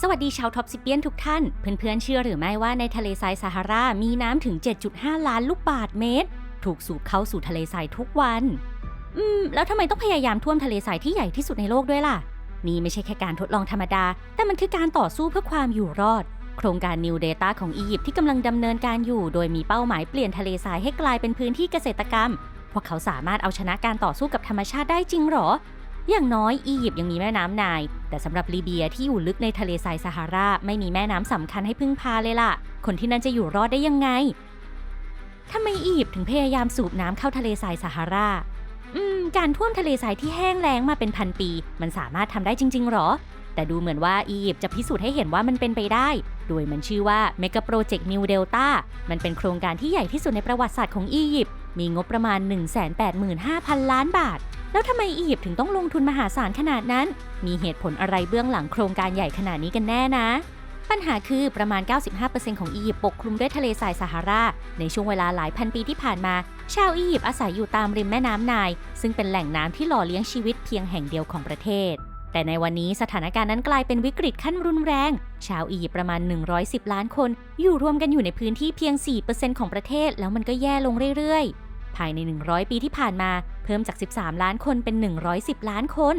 สวัสดีชาวท็อปซิเปียนทุกท่าน เพื่อนๆเชื่อหรือไม่ว่าในทะเลทรายซาฮารา มีน้ำถึง 7.5 ล้านลูกบาศก์เมตร ถูกสูบเข้าสู่ทะเลทรายทุกวัน อืม แล้วทำไมต้องพยายามท่วมทะเลทรายที่ใหญ่ที่สุดในโลกด้วยล่ะ นี่ไม่ใช่แค่การทดลองธรรมดา แต่มันคือการต่อสู้เพื่อความอยู่รอด โครงการ New Data ของอียิปต์ที่กำลังดำเนินการอยู่ โดยมีเป้าหมายเปลี่ยนทะเลทรายให้กลายเป็นพื้นที่เกษตรกรรม พวกเขาสามารถเอาชนะการต่อสู้กับธรรมชาติได้จริงหรอ อย่างน้อยอียิปต์ยังมีแม่น้ำไนายแต่สำหรับลีเบียที่อยู่ลึกในทะเลทรายซาฮาราไม่มีแม่น้ำสำคัญให้พึ่งพาเลยล่ะ คนที่นั่นจะอยู่รอดได้ยังไงทำไมอียิปต์ถึงพยายามสูบน้ำเข้าทะเลทรายซาฮาราอืม การท่วมทะเลทรายที่แห้งแล้งมาเป็นพันปี มันสามารถทำได้จริง ๆ หรอ แต่ดูเหมือนว่าอียิปต์จะพิสูจน์ให้เห็นว่ามันเป็นไปได้ โดยมันชื่อว่า Mega Project New Delta มันเป็นโครงการที่ใหญ่ที่สุดในประวัติศาสตร์ของอียิปต์มีงบประมาณ 185,000 ล้านบาท แล้วทำไมอียิปต์ถึงต้องลงทุนมหาศาลขนาดนั้น มีเหตุผลอะไรเบื้องหลังโครงการใหญ่ขนาดนี้กันแน่นะ ปัญหาคือประมาณ 95%ของอียิปต์ปกคลุมด้วยทะเลทรายซาฮารา ในช่วงเวลาหลายพันปีที่ผ่านมา ชาวอียิปต์อาศัยอยู่ตามริมแม่น้ำไนายซึ่งเป็นแหล่งน้ำที่หล่อเลี้ยงชีวิตเพียงแห่งเดียวของประเทศแต่ในวันนี้สถานการณ์นั้นกลายเป็นวิกฤตขั้นรุนแรง ชาวอียิปต์ประมาณ 110 ล้านคน อยู่รวมกันอยู่ในพื้นที่เพียง 4%ของประเทศ แล้วมันก็แย่ลงเรื่อยๆ ภายใน 100 ปีที่ผ่านมาเพิ่มจาก 13 ล้านคนเป็น 110 ล้านคน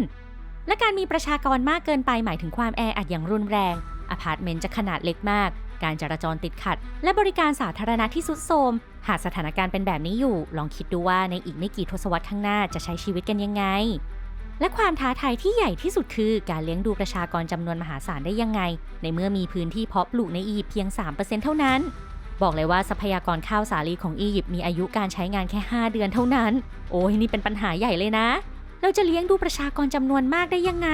และการมีประชากรมากเกินไปหมายถึงความแออัดอย่างรุนแรงอพาร์ตเมนต์จะขนาดเล็กมาก การจราจรติดขัด และบริการสาธารณะที่สุดโทรม หากสถานการณ์เป็นแบบนี้อยู่ ลองคิดดูว่าในอีกไม่กี่ทศวรรษข้างหน้าจะใช้ชีวิตกันยังไง และความท้าทายที่ใหญ่ที่สุดคือ การเลี้ยงดูประชากรจำนวนมหาศาลได้ยังไง ในเมื่อมีพื้นที่เพาะปลูกในอียิปต์เพียง 3%เท่านั้น บอกเลยว่าทรัพยากรข้าวสาลีของอียิปต์มีอายุการใช้งานแค่ 5 เดือนเท่านั้น โอ้ยนี่เป็นปัญหาใหญ่เลยนะ เราจะเลี้ยงดูประชากรจำนวนมากได้ยังไง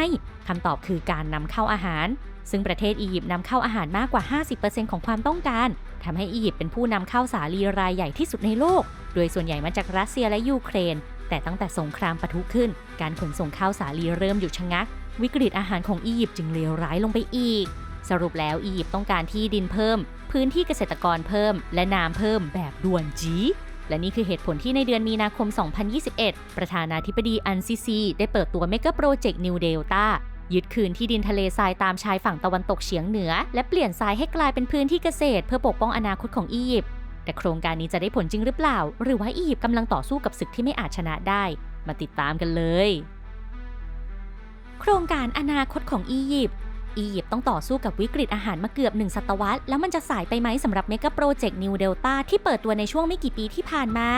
คำตอบคือการนำเข้าอาหาร ซึ่งประเทศอียิปต์นำเข้าอาหารมากกว่า 50%ของความต้องการทำให้อียิปต์เป็นผู้นำเข้าสาลีรายใหญ่ที่สุดในโลก โดยส่วนใหญ่มาจากรัสเซียและยูเครน แต่ตั้งแต่สงครามปะทุขึ้น การขนส่งข้าวสาลีเริ่มหยุดชะงัก วิกฤตอาหารของอียิปต์จึงเลวร้ายลงไปอีก สรุปแล้วอียิปต์ต้องการที่ดินเพิ่ม พื้นที่เกษตรกรเพิ่ม และน้ำเพิ่มแบบด่วนจีและนี่คือเหตุผลที่ในเดือนมีนาคม 2021 ประธานาธิบดีอันซิซี ได้เปิดตัวเมกะโปรเจกต์นิวเดลตายึดคืนที่ดินทะเลทรายตามชายฝั่งตะวันตกเฉียงเหนือ และเปลี่ยนทรายให้กลายเป็นพื้นที่เกษตร เพื่อปกป้องอนาคตของอียิปต์แต่โครงการนี้จะได้ผลจริงหรือเปล่า หรือว่าอียิปต์กำลังต่อสู้กับศึกที่ไม่อาจชนะได้ มาติดตามกันเลย โครงการอนาคตของอียิปต์ อียิปต์ต้องต่อสู้กับวิกฤตอาหารมาเกือบหนึ่งศตวรรษ แล้วมันจะสายไปไหมสำหรับเมกะโปรเจกต์นิวเดลตาที่เปิดตัวในช่วงไม่กี่ปีที่ผ่านมา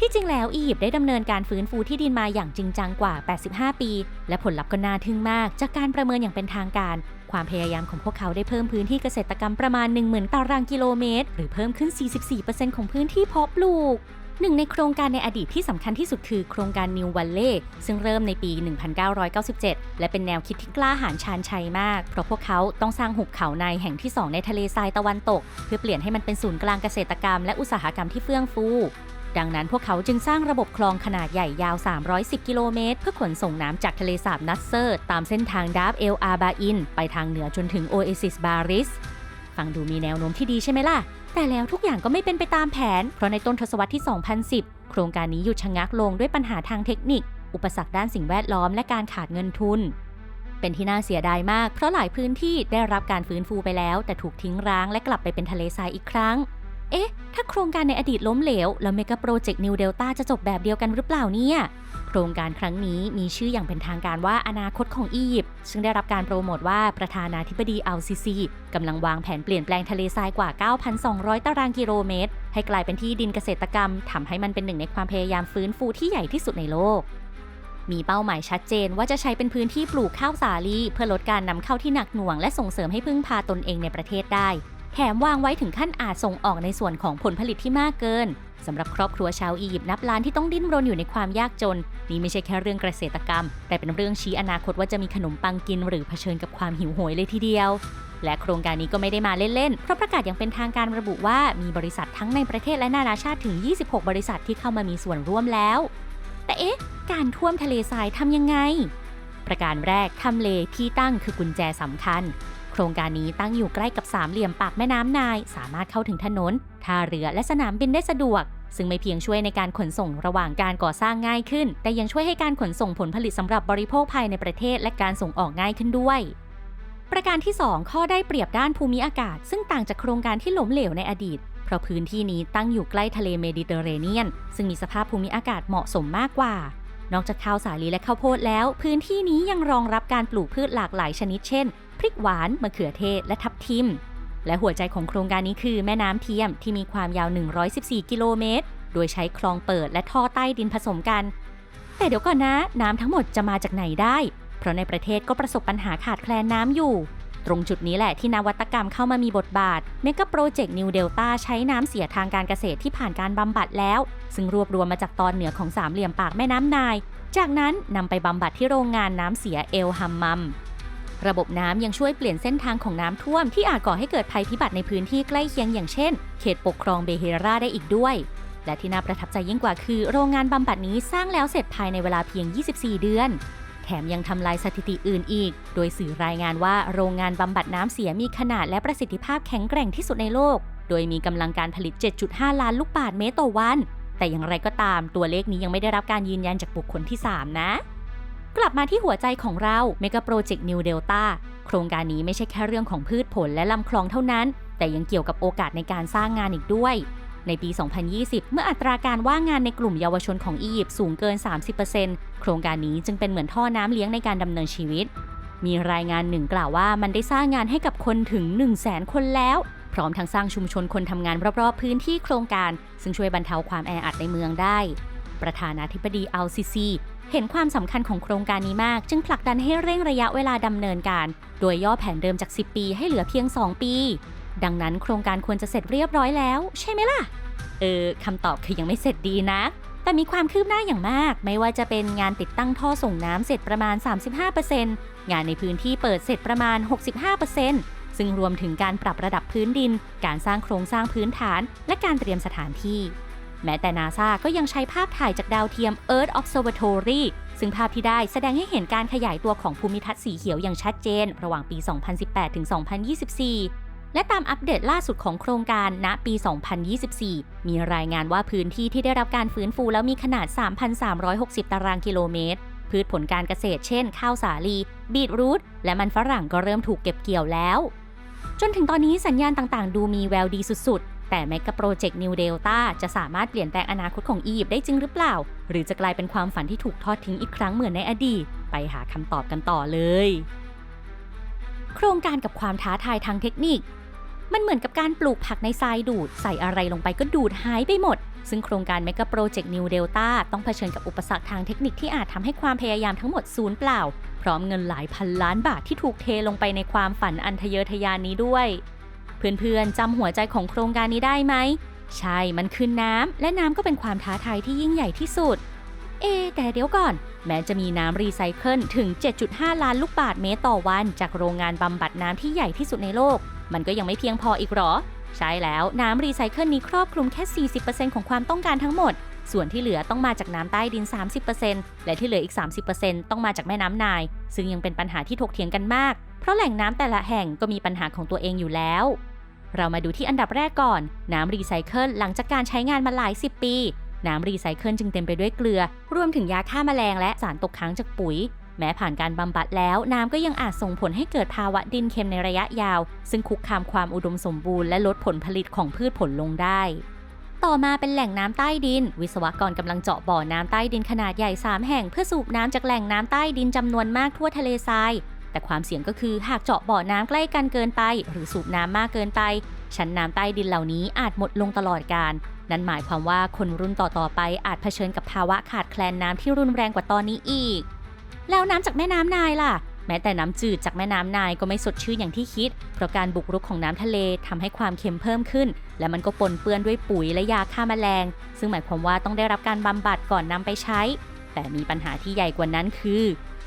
ที่จริงแล้วอียิปต์ได้ดำเนินการฟื้นฟูที่ดินมาอย่างจริงจังกว่า 85 ปี และผลลัพธ์ก็น่าทึ่งมาก จากการประเมินอย่างเป็นทางการ ความพยายามของพวกเขาได้เพิ่มพื้นที่เกษตรกรรมประมาณ 10,000 ตารางกิโลเมตร หรือเพิ่มขึ้น 44%ของพื้นที่เพาะปลูก หนึ่งในโครงการในอดีตที่สำคัญที่สุดคือโครงการ New Valley ซึ่งเริ่มในปี 1997 และเป็นแนวคิดที่กล้าหาญชาญชัยมาก เพราะพวกเขาต้องสร้างหุบเขาในแห่งที่ 2 ในทะเลทรายตะวันตก เพื่อเปลี่ยนให้มันเป็นศูนย์กลางเกษตรกรรมและอุตสาหกรรมที่เฟื่องฟูดังนั้นพวกเขาจึงสร้างระบบคลองขนาดใหญ่ยาว 310 กิโลเมตร เพื่อขนส่งน้ำจากทะเลสาบนัสเซอร์ ตามเส้นทางดาบเอลอาบาอิน ไปทางเหนือจนถึงโอเอซิสบาริส ฟังดูมีแนวโน้มที่ดีใช่ไหมล่ะ แต่แล้วทุกอย่างก็ไม่เป็นไปตามแผน เพราะในต้นทศวรรษที่ 2010 โครงการนี้หยุดชะงักลงด้วยปัญหาทางเทคนิค อุปสรรคด้านสิ่งแวดล้อมและการขาดเงินทุน เป็นที่น่าเสียดายมาก เพราะหลายพื้นที่ได้รับการฟื้นฟูไปแล้ว แต่ถูกทิ้งร้างและกลับไปเป็นทะเลทรายอีกครั้ง เอ๊ะ ถ้าโครงการในอดีตล้มเหลว แล้วเมกะโปรเจกต์นิวเดลต้าจะจบแบบเดียวกันหรือเปล่าเนี่ย รงการครั้งนี้มีชื่ออย่างเป็นทางการว่าอนาคตของอียิปต์ซึ่งได้รับการโปรโมทว่าประธานาธิบดีอัลซิซีกำลังวางแผนเปลี่ยนแปลงทะเลทรายกว่า 9,200 ตารางกิโลเมตร ให้กลายเป็นที่ดินเกษตรกรรมทำให้มันเป็นหนึ่งในความพยายามฟื้นฟูที่ใหญ่ที่สุดในโลกมีเป้าหมายชัดเจนว่าจะใช้เป็นพื้นที่ปลูกข้าวสาลี เพื่อลดการนำเข้าที่หนักหน่วงและส่งเสริมให้พึ่งพาตนเองในประเทศได้ แถมวางไว้ถึงขั้นอาจส่งออกในส่วนของผลผลิตที่มากเกินสำหรับครอบครัวชาวอียิปต์นับล้านที่ต้องดิ้นรนอยู่ในความยากจน นี่ไม่ใช่แค่เรื่องเกษตรกรรม แต่เป็นเรื่องชี้อนาคตว่าจะมีขนมปังกิน หรือเผชิญกับความหิวโหยเลยทีเดียว และโครงการนี้ก็ไม่ได้มาเล่นๆ เพราะประกาศอย่างเป็นทางการระบุว่ามีบริษัททั้งในประเทศและนานาชาติถึง 26 บริษัทที่เข้ามามีส่วนร่วมแล้ว แต่เอ๊ะ การท่วมทะเลทรายทำยังไง ประการแรกทำเลที่ตั้งคือกุญแจสำคัญ ครงการนี้ตั้งอยู่ใกล้กับสามเหลี่ยมปากแม่น้ำนาย สามารถเข้าถึงถนนท่าเรือและสนามบินได้สะดวก ซึ่งไม่เพียงช่วยในการขนส่งระหว่างการก่อสร้างง่ายขึ้น แต่ยังช่วยให้การขนส่งผลผลิตสำหรับบริโภคภายในประเทศและการส่งออกง่ายขึ้นด้วย ประการที่ 2 ข้อได้เปรียบด้านภูมิอากาศ ซึ่งต่างจากโครงการที่ล้มเหลวในอดีต เพราะพื้นที่นี้ตั้งอยู่ใกล้ทะเลเมดิเตอร์เรเนียน ซึ่งมีสภาพภูมิอากาศเหมาะสมมากกว่านอกจากข้าวสาลีและข้าวโพดแล้ว พื้นที่นี้ยังรองรับการปลูกพืชหลากหลายชนิดเช่น พริกหวานมะเขือเทศและทับทิม และหัวใจของโครงการนี้คือแม่น้ำเทียมที่มีความยาว 114 กิโลเมตร โดยใช้คลองเปิดและท่อใต้ดินผสมกัน แต่เดี๋ยวก่อนนะ น้ำทั้งหมดจะมาจากไหนได้ เพราะในประเทศก็ประสบปัญหาขาดแคลนน้ำอยู่ ตรงจุดนี้แหละที่นวัตกรรมเข้ามามีบทบาทเมกะโปรเจกต์นิวเดลต้าใช้น้ำเสียทางการเกษตรที่ผ่านการบำบัดแล้ว ซึ่งรวบรวมมาจากตอนเหนือของสามเหลี่ยมปากแม่น้ำนาย จากนั้นนำไปบำบัดที่โรงงานน้ำเสียเอลฮัมมัม ระบบน้ำยังช่วยเปลี่ยนเส้นทางของน้ำท่วมที่อาจก่อให้เกิดภัยพิบัติในพื้นที่ใกล้เคียงอย่างเช่น เขตปกครองเบเฮราได้อีกด้วย และที่น่าประทับใจยิ่งกว่าคือ โรงงานบำบัดนี้สร้างแล้วเสร็จภายในเวลาเพียง 24 เดือน แถมยังทำลายสถิติอื่นอีก โดยสื่อรายงานว่าโรงงานบำบัดน้ำเสียมีขนาดและประสิทธิภาพแข็งแกร่งที่สุดในโลก โดยมีกำลังการผลิต 7.5 ล้านลูกบาศก์เมตรต่อวัน แต่อย่างไรก็ตามตัวเลขนี้ยังไม่ได้รับการยืนยันจากบุคคลที่ 3 นะ กลับมาที่หัวใจของเรา Mega Project New Delta โครงการนี้ไม่ใช่แค่เรื่องของพืชผลและลำคลองเท่านั้น แต่ยังเกี่ยวกับโอกาสในการสร้างงานอีกด้วย ในปี 2020 เมื่ออัตราการว่างงานในกลุ่มเยาวชนของอียิปต์สูงเกิน 30%โครงการนี้จึงเป็นเหมือนท่อน้ำเลี้ยงในการดำเนินชีวิต มีรายงานหนึ่งกล่าวว่ามันได้สร้างงานให้กับคนถึง 1 0 0 0 0แสนคนแล้ว พร้อมทั้งสร้างชุมชนคนทำงานรอบๆพื้นที่โครงการ ซึ่งช่วยบรรเทาความแออัดในเมืองได้ประธานาธิบดีอัลซิซี เห็นความสำคัญของโครงการนี้มาก จึงผลักดันให้เร่งระยะเวลาดำเนินการ โดยย่อแผนเดิมจาก 10 ปีให้เหลือเพียง 2 ปี ดังนั้นโครงการควรจะเสร็จเรียบร้อยแล้ว ใช่ไหมล่ะ เออคำตอบคือยังไม่เสร็จดีนะแต่มีความคืบหน้าอย่างมาก ไม่ว่าจะเป็นงานติดตั้งท่อส่งน้ำเสร็จประมาณ 35%งานในพื้นที่เปิดเสร็จประมาณ 65%ซึ่งรวมถึงการปรับระดับพื้นดิน การสร้างโครงสร้างพื้นฐาน และการเตรียมสถานที่ แม้แต่นาซาก็ยังใช้ภาพถ่ายจากดาวเทียม Earth Observatory ซึ่งภาพที่ได้แสดงให้เห็นการขยายตัวของภูมิทัศน์สีเขียวอย่างชัดเจน ระหว่างปี 2018 ถึง 2024 และตามอัปเดตล่าสุดของโครงการณปี 2024 มีรายงานว่าพื้นที่ที่ได้รับการฟื้นฟูแล้วมีขนาด 3,360 ตารางกิโลเมตร พืชผลการเกษตรเช่น ข้าวสาลีบีทรูทและมันฝรั่งก็เริ่มถูกเก็บเกี่ยวแล้ว จนถึงตอนนี้สัญญาณต่างๆ ดูมีแววดีสุดๆ แต่แมก a โปรเจกต์นิวเดลต้าจะสามารถเปลี่ยนแปลงอนาคตของอียิปต์ได้จริงหรือเปล่า หรือจะกลายเป็นความฝันที่ถูกทอดทิ้งอีกครั้งเหมือนในอดีต ไปหาคำตอบกันต่อเลย โครงการกับความท้าทายทางเทคนิค มันเหมือนกับการปลูกผักในทรายดูด ใส่อะไรลงไปก็ดูดหายไปหมด ซึ่งโครงการ Mega Project New Delta ต้องเผชิญกับอุปสรรคทางเทคนิคที่อาจทำให้ความพยายามทั้งหมดสูญเปล่า พร้อมเงินหลายพันล้านบาทที่ถูกเทลงไปในความฝันอันทะเยอทะยานนี้ด้วย เพื่อนๆจำหัวใจของโครงการนี้ได้ไหม ใช่ มันคือน้ำ และน้ำก็เป็นความท้าทายที่ยิ่งใหญ่ที่สุด เอ แต่เดี๋ยวก่อน แม้จะมีน้ำรีไซเคิลถึง 7.5 ล้านลูกบาทเมตรต่อวัน จากโรงงานบำบัดน้ำที่ใหญ่ที่สุดในโลก มันก็ยังไม่เพียงพออีกหรอ ใช่แล้วน้ำรีไซเคิลนี้ครอบคลุมแค่ 40%ของความต้องการทั้งหมด ส่วนที่เหลือต้องมาจากน้ำใต้ดิน 30%และที่เหลืออีก 30%ต้องมาจากแม่น้ำนาย ซึ่งยังเป็นปัญหาที่ถกเถียงกันมาก เพราะแหล่งน้ำแต่ละแห่งก็มีปัญหาของตัวเองอยู่แล้ว เรามาดูที่อันดับแรกก่อน น้ำรีไซเคิลหลังจากการใช้งานมาหลาย 10 ปี น้ำรีไซเคิลจึงเต็มไปด้วยเกลือ รวมถึงยาฆ่าแมลงและสารตกค้างจากปุ๋ย แม้ผ่านการบำบัดแล้ว น้ำก็ยังอาจส่งผลให้เกิดภาวะดินเค็มในระยะยาว ซึ่งคุกคามความอุดมสมบูรณ์และลดผลผลิตของพืชผลลงได้ ต่อมาเป็นแหล่งน้ำใต้ดิน วิศวกรกำลังเจาะบ่อน้ำใต้ดินขนาดใหญ่ 3 แห่งเพื่อสูบน้ำจากแหล่งน้ำใต้ดินจำนวนมากทั่วทะเลทราย แต่ความเสี่ยงก็คือหากเจาะบ่อน้ำใกล้กันเกินไป หรือสูบน้ำมากเกินไป ชั้นน้ำใต้ดินเหล่านี้อาจหมดลงตลอดกาลนั่นหมายความว่าคนรุ่นต่อๆไปอาจเผชิญกับภาวะขาดแคลนน้ำที่รุนแรงกว่าตอนนี้อีก แล้วน้ำจากแม่น้ำนายล่ะ แม้แต่น้ำจืดจากแม่น้ำนายก็ไม่สดชื่นอย่างที่คิด เพราะการบุกรุกของน้ำทะเลทำให้ความเค็มเพิ่มขึ้น และมันก็ปนเปื้อนด้วยปุ๋ยและยาฆ่าแมลง ซึ่งหมายความว่าต้องได้รับการบำบัดก่อนนำไปใช้ แต่มีปัญหาที่ใหญ่กว่านั้นคือ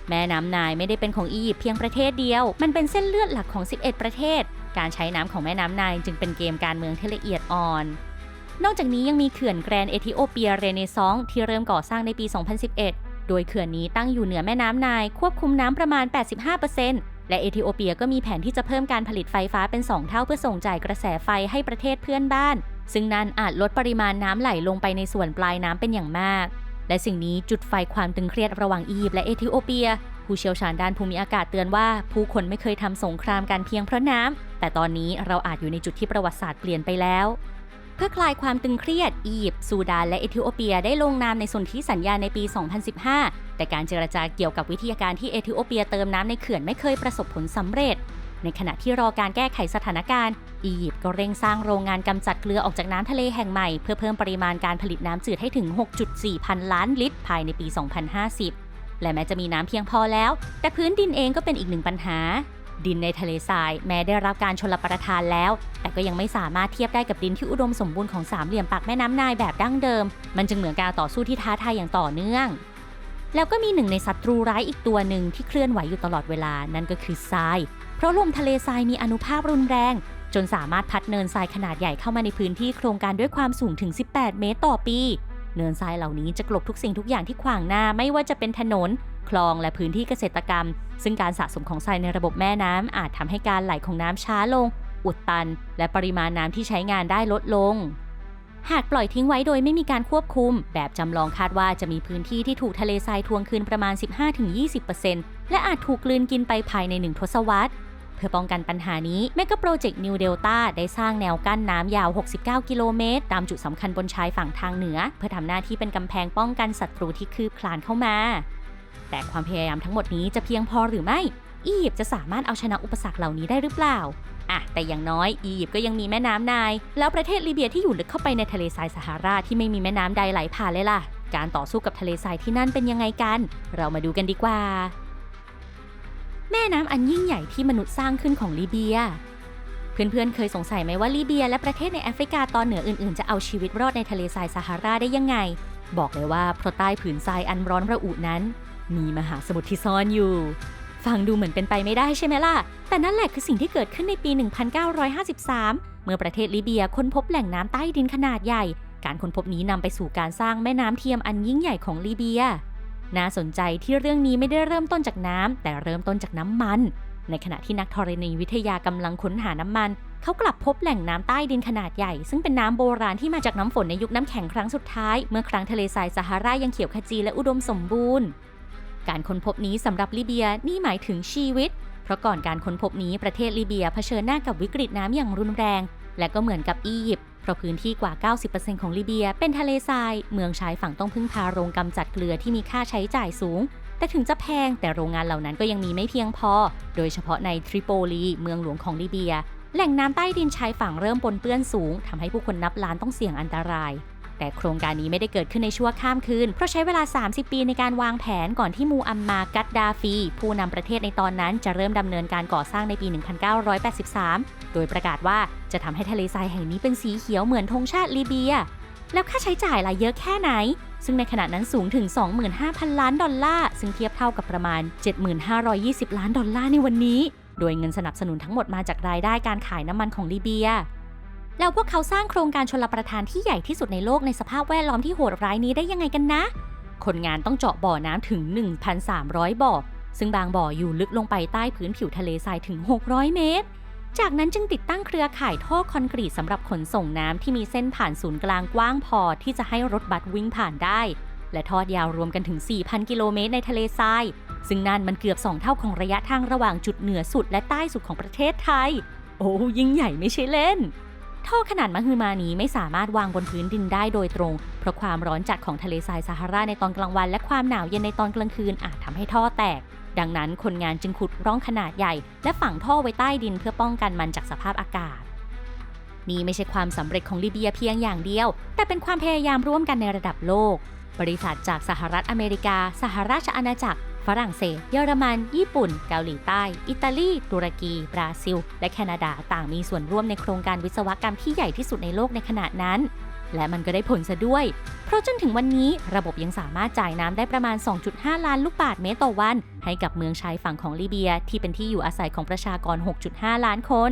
แม่น้ำนายไม่ได้เป็นของอียิปต์เพียงประเทศเดียว มันเป็นเส้นเลือดหลักของ 11 ประเทศ การใช้น้ำของแม่น้ำนายจึงเป็นเกมการเมืองที่ละเอียดอ่อนนอกจากนี้ยังมีเขื่อนแกรนเอธิโอเปียเรเนซองที่เริ่มก่อสร้างในปี 2011 โดยเขื่อนนี้ตั้งอยู่เหนือแม่น้ำนายควบคุมน้ำประมาณ 85%และเอธิโอเปียก็มีแผนที่จะเพิ่มการผลิตไฟฟ้าเป็น 2 เท่าเพื่อส่งจ่ายกระแสไฟให้ประเทศเพื่อนบ้าน ซึ่งนั่นอาจลดปริมาณน้ำไหลลงไปในส่วนปลายน้ำเป็นอย่างมาก และสิ่งนี้จุดไฟความตึงเครียดระหว่างอียิปต์และเอธิโอเปีย ผู้เชี่ยวชาญด้านภูมิอากาศเตือนว่า ผู้คนไม่เคยทำสงครามกันเพียงเพราะน้ำแต่ตอนนี้เราอาจอยู่ในจุดที่ประวัติศาสตร์เปลี่ยนไปแล้ว พื่อคลายความตึงเครียด อียิปต์ซูดาน และเอธิโอเปียได้ลงนามในสนธิสัญญาในปี 2015 แต่การเจรจาเกี่ยวกับวิทยาการที่เอธิโอเปียเติมน้ำในเขื่อนไม่เคยประสบผลสำเร็จ ในขณะที่รอการแก้ไขสถานการณ์ อียิปต์ก็เร่งสร้างโรงงานกำจัดเกลือออกจากน้ำทะเลแห่งใหม่ เพื่อเพิ่มปริมาณการผลิตน้ำจืดให้ถึง 6.4 พันล้านลิตร ภายในปี 2050 และแม้จะมีน้ำเพียงพอแล้ว แต่พื้นดินเองก็เป็นอีกหนึ่งปัญหา ดินในทะเลทรายแม้ได้รับการชลประทานแล้ว แต่ก็ยังไม่สามารถเทียบได้กับดินที่อุดมสมบูรณ์ของสามเหลี่ยมปากแม่น้ำนายแบบดั้งเดิม มันจึงเหมือนการต่อสู้ที่ท้าทายอย่างต่อเนื่อง แล้วก็มีหนึ่งในศัตรูร้ายอีกตัวหนึ่งที่เคลื่อนไหวอยู่ตลอดเวลานั่นก็คือทราย เพราะลมทะเลทรายมีอนุภาครุนแรง จนสามารถพัดเนินทรายขนาดใหญ่เข้ามาในพื้นที่โครงการด้วยความสูงถึง 18 เมตรต่อปี เนินทรายเหล่านี้จะกลบทุกสิ่งทุกอย่างที่ขวางหน้าไม่ว่าจะเป็นถนน คลองและพื้นที่เกษตรกรรม ซึ่งการสะสมของทรายในระบบแม่น้ำอาจทำให้การไหลของน้ำช้าลง อุดตัน และปริมาณน้ำที่ใช้งานได้ลดลง หากปล่อยทิ้งไว้โดยไม่มีการควบคุม แบบจำลองคาดว่าจะมีพื้นที่ที่ถูกทะเลทรายทวงคืนประมาณ 15-20%และอาจถูกกลืนกินไปภายในหนึ่งทศวรรษเพื่อป้องกันปัญหานี้เมกะโปรเจกต์นิวเดลต้าได้สร้างแนวกั้นน้ำยาว 69 กิโลเมตร ตามจุดสำคัญบนชายฝั่งทางเหนือ เพื่อทำหน้าที่เป็นกำแพงป้องกันศัตรูที่คืบคลานเข้ามา แต่ความพยายามทั้งหมดนี้จะเพียงพอหรือไม่ อียิปต์จะสามารถเอาชนะอุปสรรคเหล่านี้ได้หรือเปล่าอะแต่อย่างน้อยอียิปต์ก็ยังมีแม่น้ำไนาย แล้วประเทศลิเบียที่อยู่ลึกเข้าไปในทะเลทรายซาฮาราที่ไม่มีแม่น้ำใดไหลผ่านเลยล่ะ การต่อสู้กับทะเลทรายที่นั่นเป็นยังไงกัน เรามาดูกันดีกว่า แม่น้ำอันยิ่งใหญ่ที่มนุษย์สร้างขึ้นของลิเบีย เพื่อนๆ เคยสงสัยไหมว่าลิเบีย และประเทศในแอฟริกาตอนเหนืออื่นๆ จะเอาชีวิตรอดในทะเลทรายซาฮาราได้ยังไง บอกเลยว่าเพราะใต้ผืนทรายอันร้อนระอุนั้น มีมหาสมุทรที่ซ่อนอยู่ ฟังดูเหมือนเป็นไปไม่ได้ใช่ไหมล่ะ แต่นั่นแหละคือสิ่งที่เกิดขึ้นในปี 1953 เมื่อประเทศลิเบียค้นพบแหล่งน้ำใต้ดินขนาดใหญ่ การค้นพบนี้นำไปสู่การสร้างแม่น้ำเทียมอันยิ่งใหญ่ของลิเบีย น่าสนใจที่เรื่องนี้ไม่ได้เริ่มต้นจากน้ำแต่เริ่มต้นจากน้ำมัน ในขณะที่นักธรณีวิทยากำลังค้นหาน้ำมัน เขากลับพบแหล่งน้ำใต้ดินขนาดใหญ่ ซึ่งเป็นน้ำโบราณที่มาจากน้ำฝนในยุคน้ำแข็งครั้งสุดท้าย เมื่อครั้งทะเลทรายซาฮารายังเขียวขจีและอุดมสมบูรณ์ การค้นพบนี้สำหรับลิเบียนี่หมายถึงชีวิต เพราะก่อนการค้นพบนี้ประเทศลิเบียเผชิญหน้ากับวิกฤตน้ำอย่างรุนแรง และก็เหมือนกับอียิปต์เพราะพื้นที่กว่า 90%ของลิเบีย เป็นทะเลทราย เมืองชายฝั่งต้องพึ่งพาโรงกำจัดเกลือที่มีค่าใช้จ่ายสูง แต่ถึงจะแพงแต่โรงงานเหล่านั้นก็ยังมีไม่เพียงพอ โดยเฉพาะในทริโปลีเมืองหลวงของลิเบีย แหล่งน้ำใต้ดินชายฝั่งเริ่มปนเปื้อนสูงทำให้ผู้คนนับล้านต้องเสี่ยงอันตราย แต่โครงการนี้ไม่ได้เกิดขึ้นในชั่วข้ามคืน เพราะใช้เวลา 30 ปีในการวางแผนก่อนที่มูอัมมากัดดาฟี ผู้นำประเทศในตอนนั้นจะเริ่มดำเนินการก่อสร้างในปี 1983 โดยประกาศว่าจะทำให้ทะเลทรายแห่งนี้เป็นสีเขียวเหมือนธงชาติลิเบีย แล้วค่าใช้จ่ายล่ะเยอะแค่ไหน ซึ่งในขณะนั้นสูงถึง 25,000 ล้านดอลลาร์ ซึ่งเทียบเท่ากับประมาณ 7,520 ล้านดอลลาร์ในวันนี้ โดยเงินสนับสนุนทั้งหมดมาจากรายได้การขายน้ำมันของลิเบีย แล้วพวกเขาสร้างโครงการชลประทานที่ใหญ่ที่สุดในโลกในสภาพแวดล้อมที่โหดร้ายนี้ได้ยังไงกันนะ คนงานต้องเจาะบ่อน้ำถึง 1,300 บ่อ ซึ่งบางบ่ออยู่ลึกลงไปใต้พื้นผิวทะเลทรายถึง 600 เมตร จากนั้นจึงติดตั้งเครือข่ายท่อคอนกรีตสำหรับขนส่งน้ำที่มีเส้นผ่านศูนย์กลางกว้างพอที่จะให้รถบัสวิ่งผ่านได้ และทอดยาวรวมกันถึง 4,000 กิโลเมตรในทะเลทราย ซึ่งนั่นมันเกือบ2เท่าของระยะทางระหว่างจุดเหนือสุดและใต้สุดของประเทศไทย โอ้ยิ่งใหญ่ไม่ใช่เล่น ท่อขนาดมหึมานี้ไม่สามารถวางบนพื้นดินได้โดยตรง เพราะความร้อนจัดของทะเลทรายซาฮาราในตอนกลางวัน และความหนาวเย็นในตอนกลางคืนอาจทำให้ท่อแตก ดังนั้นคนงานจึงขุดร่องขนาดใหญ่ และฝังท่อไว้ใต้ดินเพื่อป้องกันมันจากสภาพอากาศ นี่ไม่ใช่ความสำเร็จของลิเบียเพียงอย่างเดียว แต่เป็นความพยายามร่วมกันในระดับโลก บริษัทจากสหรัฐอเมริกา สหราชอาณาจักร ฝรั่งเศส เยอรมัน ญี่ปุ่น เกาหลีใต้ อิตาลี ตุรกี บราซิล และแคนาดาต่างมีส่วนร่วมในโครงการวิศวกรรมที่ใหญ่ที่สุดในโลกในขณะนั้น และมันก็ได้ผลซะด้วย เพราะจนถึงวันนี้ระบบยังสามารถจ่ายน้ำได้ประมาณ 2.5 ล้านลูกบาศก์เมตรต่อวัน ให้กับเมืองชายฝั่งของลิเบีย ที่เป็นที่อยู่อาศัยของประชากร 6.5 ล้านคน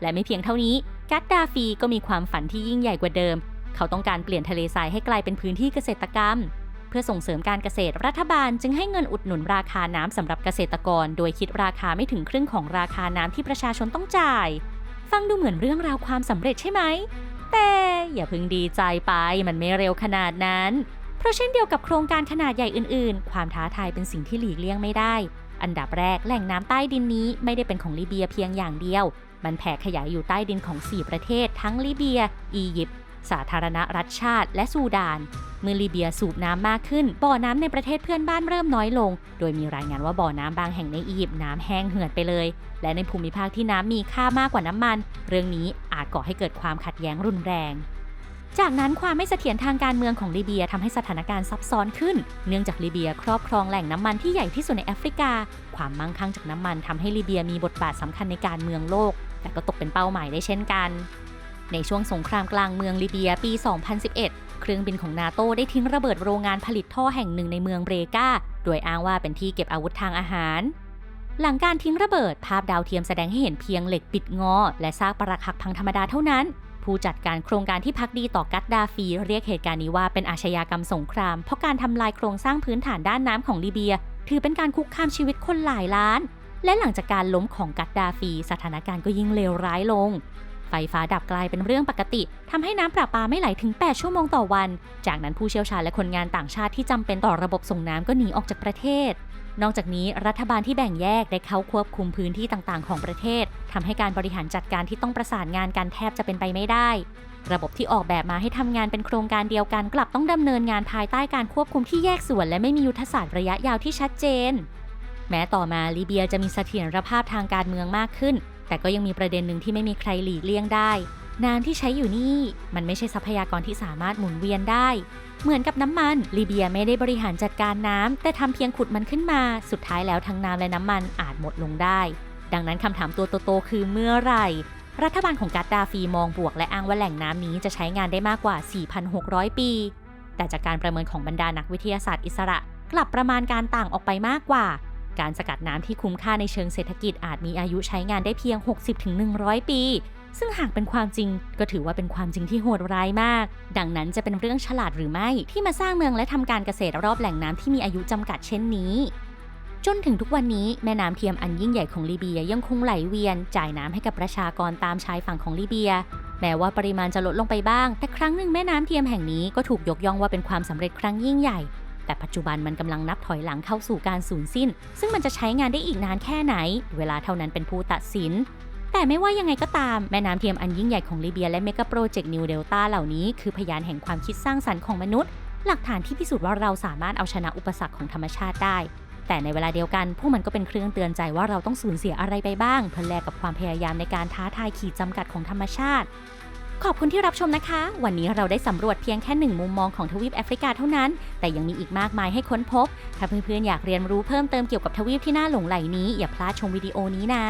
และไม่เพียงเท่านี้กัดดาฟีก็มีความฝันที่ยิ่งใหญ่กว่าเดิม เขาต้องการเปลี่ยนทะเลทรายให้กลายเป็นพื้นที่เกษตรกรรม พื่อส่งเสริมการเกษตรรัฐบาลจึงให้เงินอุดหนุนราคาน้ำสำหรับเกษตรกร โดยคิดราคาไม่ถึงครึ่งของราคาน้ำที่ประชาชนต้องจ่าย ฟังดูเหมือนเรื่องราวความสำเร็จใช่ไหม แต่อย่าเพิ่งดีใจไปมันไม่เร็วขนาดนั้นเพเพราะเช่นเดียวกับโครงการขนาดใหญ่อื่น ๆ ความท้าทายเป็นสิ่งที่หลีกเลี่ยงไม่ได้ อันดับแรกแหล่งน้ำใต้ดินนี้ไม่ได้เป็นของลิเบียเพียงอย่างเดียว มันแผ่ขยายอยู่ใต้ดินของ 4 ประเทศ ทั้งลิเบีย อียิปต์ สาธารณรัฐชาติ และซูดานเมื่อลิเบียสูบน้ำมากขึ้น บ่อน้ำในประเทศเพื่อนบ้านเริ่มน้อยลง โดยมีรายงานว่าบ่อน้ำบางแห่งในอียิปต์น้ำแห้งเหือดไปเลย และในภูมิภาคที่น้ำมีค่ามากกว่าน้ำมัน เรื่องนี้อาจก่อให้เกิดความขัดแย้งรุนแรงจากนั้นความไม่เสถียรทางการเมืองของลิเบียทำให้สถานการณ์ซับซ้อนขึ้น เนื่องจากลิเบียครอบครองแหล่งน้ำมันที่ใหญ่ที่สุดในแอฟริกา ความมั่งคั่งจากน้ำมันทำให้ลิเบียมีบทบาทสำคัญในการเมืองโลก แต่ก็ตกเป็นเป้าหมายได้เช่นกัน ในช่วงสงครามกลางเมืองลิเบียปี 2011 เครื่องบินของนาโตได้ทิ้งระเบิดโรงงานผลิตท่อแห่งหนึ่งในเมืองเบรกา โดยอ้างว่าเป็นที่เก็บอาวุธทางอาหาร หลังการทิ้งระเบิด ภาพดาวเทียมแสดงให้เห็นเพียงเหล็กปิดงอ และซากปรักหักพังธรรมดาเท่านั้น ผู้จัดการโครงการที่พักดีต่อกัดดาฟี เรียกเหตุการณ์นี้ว่าเป็นอาชญากรรมสงคราม เพราะการทำลายโครงสร้างพื้นฐานด้านน้ำของลิเบีย ถือเป็นการคุกคามชีวิตคนหลายล้าน และหลังจากการล้มของกัดดาฟี สถานการณ์ก็ยิ่งเลวร้ายลง ไฟฟ้าดับกลายเป็นเรื่องปกติทำให้น้ำประปาไม่ไหลถึง 8 ชั่วโมงต่อวัน จากนั้นผู้เชี่ยวชาญและคนงานต่างชาติที่จำเป็นต่อระบบส่งน้ำก็หนีออกจากประเทศ นอกจากนี้รัฐบาลที่แบ่งแยกได้เข้าควบคุมพื้นที่ต่างๆ ของประเทศทำให้การบริหารจัดการที่ต้องประสานงานกันแทบจะเป็นไปไม่ได้ ระบบที่ออกแบบมาให้ทำงานเป็นโครงการเดียวกันกลับต้องดำเนินงานภายใต้การควบคุมที่แยกส่วน และไม่มียุทธศาสตร์ระยะยาวที่ชัดเจนแม้ต่อมาลิเบียจะมีเสถียรภาพทางการเมืองมากขึ้น แต่ก็ยังมีประเด็นหนึ่งที่ไม่มีใครหลีกเลี่ยงได้ น้ำที่ใช้อยู่นี่ มันไม่ใช่ทรัพยากรที่สามารถหมุนเวียนได้ เหมือนกับน้ำมันลิเบียไม่ได้บริหารจัดการน้ำแต่ทำเพียงขุดมันขึ้นมา สุดท้ายแล้วทั้งน้ำและน้ำมันอาจหมดลงได้ ดังนั้นคำถามตัวโตๆคือเมื่อไหร่รัฐบาลของกัดดาฟีมองบวกและอ้างว่าแหล่งน้ำนี้จะใช้งานได้มากกว่า 4,600 ปี แต่จากการประเมินของบรรดานักวิทยาศาสตร์อิสระ กลับประมาณการต่างออกไปมากกว่า การสกัดน้ำที่คุ้มค่าในเชิงเศรษฐกิจอาจมีอายุใช้งานได้เพียง 60-100 ปี ซึ่งหากเป็นความจริงก็ถือว่าเป็นความจริงที่โหดร้ายมาก ดังนั้นจะเป็นเรื่องฉลาดหรือไม่ ที่มาสร้างเมืองและทำการเกษตรรอบแหล่งน้ำที่มีอายุจำกัดเช่นนี้จนถึงทุกวันนี้แม่น้ำเทียมอันยิ่งใหญ่ของลิเบียยังคงไหลเวียน จ่ายน้ำให้กับประชากรตามชายฝั่งของลิเบีย แม้ว่าปริมาณจะลดลงไปบ้าง แต่ครั้งหนึ่งแม่น้ำเทียมแห่งนี้ก็ถูกยกย่องว่าเป็นความสำเร็จครั้งยิ่งใหญ่ แต่ปัจจุบันมันกำลังนับถอยหลังเข้าสู่การสูญสิ้น ซึ่งมันจะใช้งานได้อีกนานแค่ไหน เวลาเท่านั้นเป็นผู้ตัดสิน แต่ไม่ว่ายังไงก็ตาม แม่น้ำเทียมอันยิ่งใหญ่ของลิเบียและเมกะโปรเจกต์นิวเดลต้าเหล่านี้คือพยานแห่งความคิดสร้างสรรค์ของมนุษย์ หลักฐานที่พิสูจน์ว่าเราสามารถเอาชนะอุปสรรคของธรรมชาติได้ แต่ในเวลาเดียวกันพวกมันก็เป็นเครื่องเตือนใจว่าเราต้องสูญเสียอะไรไปบ้างเพื่อแลกกับความพยายามในการท้าทายขีดจำกัดของธรรมชาติ ขอบคุณที่รับชมนะคะ วันนี้เราได้สำรวจเพียงแค่หนึ่งมุมมองของทวีปแอฟริกาเท่านั้น แต่ยังมีอีกมากมายให้ค้นพบ ถ้าเพื่อนๆอยากเรียนรู้เพิ่มเติมเกี่ยวกับทวีปที่น่าหลงใหลนี้ อย่าพลาดชมวิดีโอนี้นะ